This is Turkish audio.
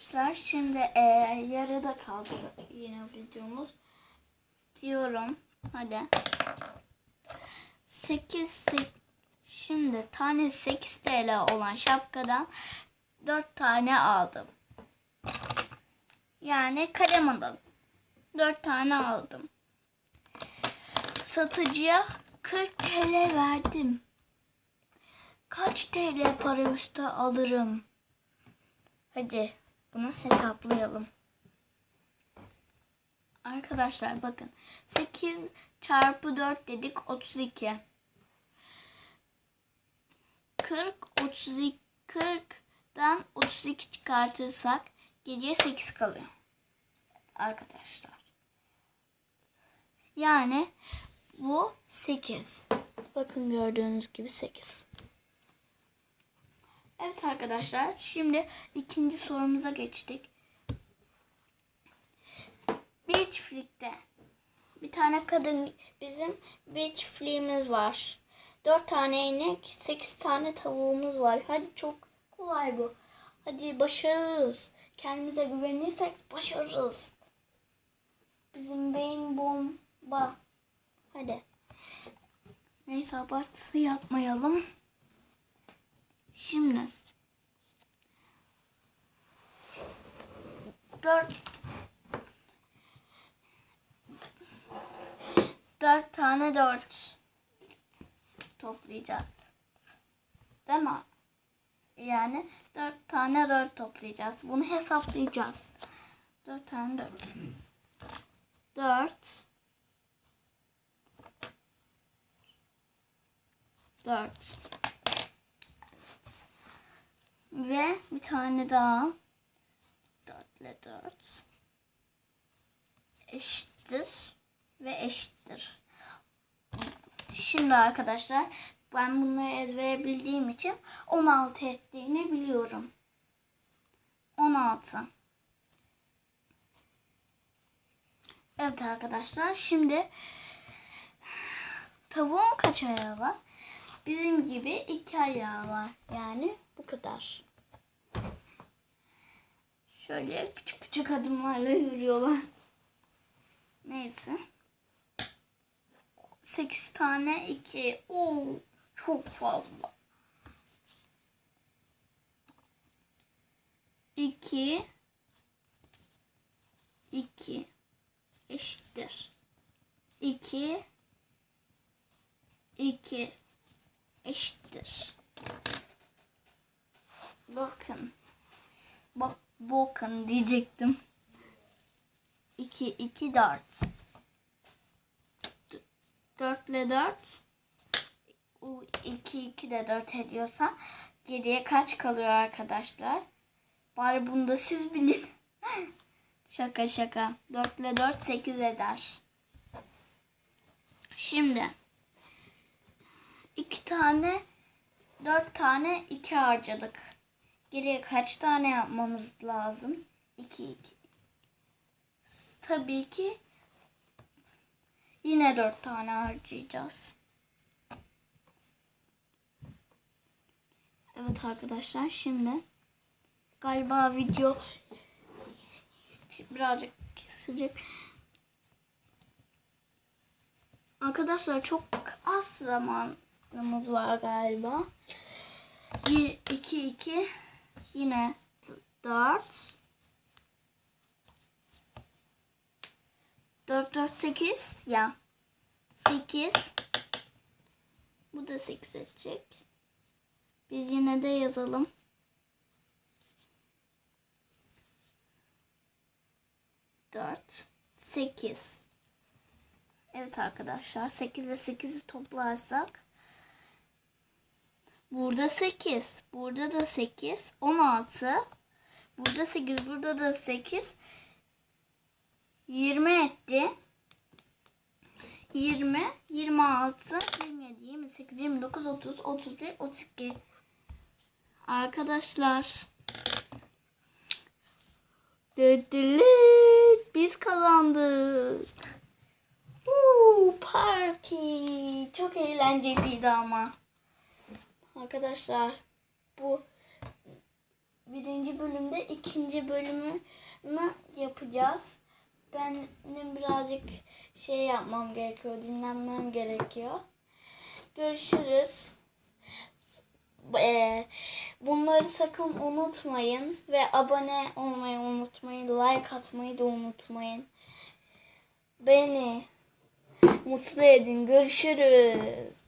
Arkadaşlar şimdi e, yarıda kaldı yine videomuz. Diyorum. Hadi. 8 şimdi tane 8 TL olan şapkadan 4 tane aldım. Yani kalem aldım. 4 tane aldım. Satıcıya 40 TL verdim. Kaç TL para üstü alırım? Hadi bunu hesaplayalım. Arkadaşlar bakın. 8 çarpı 4 dedik 32. 40 32 40'dan 32 çıkartırsak geriye 8 kalıyor. Arkadaşlar. Yani bu 8. Bakın gördüğünüz gibi 8. Evet arkadaşlar şimdi ikinci sorumuza geçtik. Bir çiftlikte bir tane kadın bizim bir çiftliğimiz var. Dört tane inek, sekiz tane tavuğumuz var. Hadi çok kolay bu. Hadi başarırız. Kendimize güvenirsek başarırız. Bizim beyin bomba. Hadi. Neyse abartı yapmayalım. Şimdi dört dört tane dört toplayacağız. Değil mi? Yani dört tane dört toplayacağız. Bunu hesaplayacağız. Dört tane dört. Dört. Dört. Ve bir tane daha. 4 ile 4. Eşittir. Ve eşittir. Şimdi arkadaşlar ben bunları ezbere bildiğim için 16 ettiğini biliyorum. 16. Evet arkadaşlar şimdi tavuğun kaç ayağı var? Bizim gibi iki ayağı var. Yani bu kadar. Şöyle küçük küçük adımlarla yürüyorlar. Neyse. 8 tane 2. Oo, çok fazla. 2 2 eşittir. 2 2 eşittir. Bakın. Bak bakın diyecektim. 2 2 4. 4 ile 4 2 2 de 4 ediyorsa geriye kaç kalıyor arkadaşlar? Bari bunu da siz bilin. şaka şaka. 4 ile 4 8 eder. Şimdi iki tane dört tane iki harcadık. Geriye kaç tane yapmamız lazım? 2 2. Tabii ki yine dört tane harcayacağız. Evet arkadaşlar şimdi galiba video birazcık kesilecek. Arkadaşlar çok az zamanımız var galiba. 2 2 yine 4 4 4 8 ya 8 bu da 8 edecek. Biz yine de yazalım. Dört, sekiz. Evet arkadaşlar 8 ile 8'i toplarsak burada 8, burada da 8, 16. Burada 8, burada da 8. 20 etti. 20, 26, 27, 28, 29, 30, 31, 32. Arkadaşlar. Düdülüt. Biz kazandık. Uuu, parti. Çok eğlenceliydi ama. Arkadaşlar bu birinci bölümde ikinci bölümü yapacağız. Benim birazcık şey yapmam gerekiyor, dinlenmem gerekiyor. Görüşürüz. Eee, bunları sakın unutmayın ve abone olmayı unutmayın, like atmayı da unutmayın. Beni mutlu edin. Görüşürüz.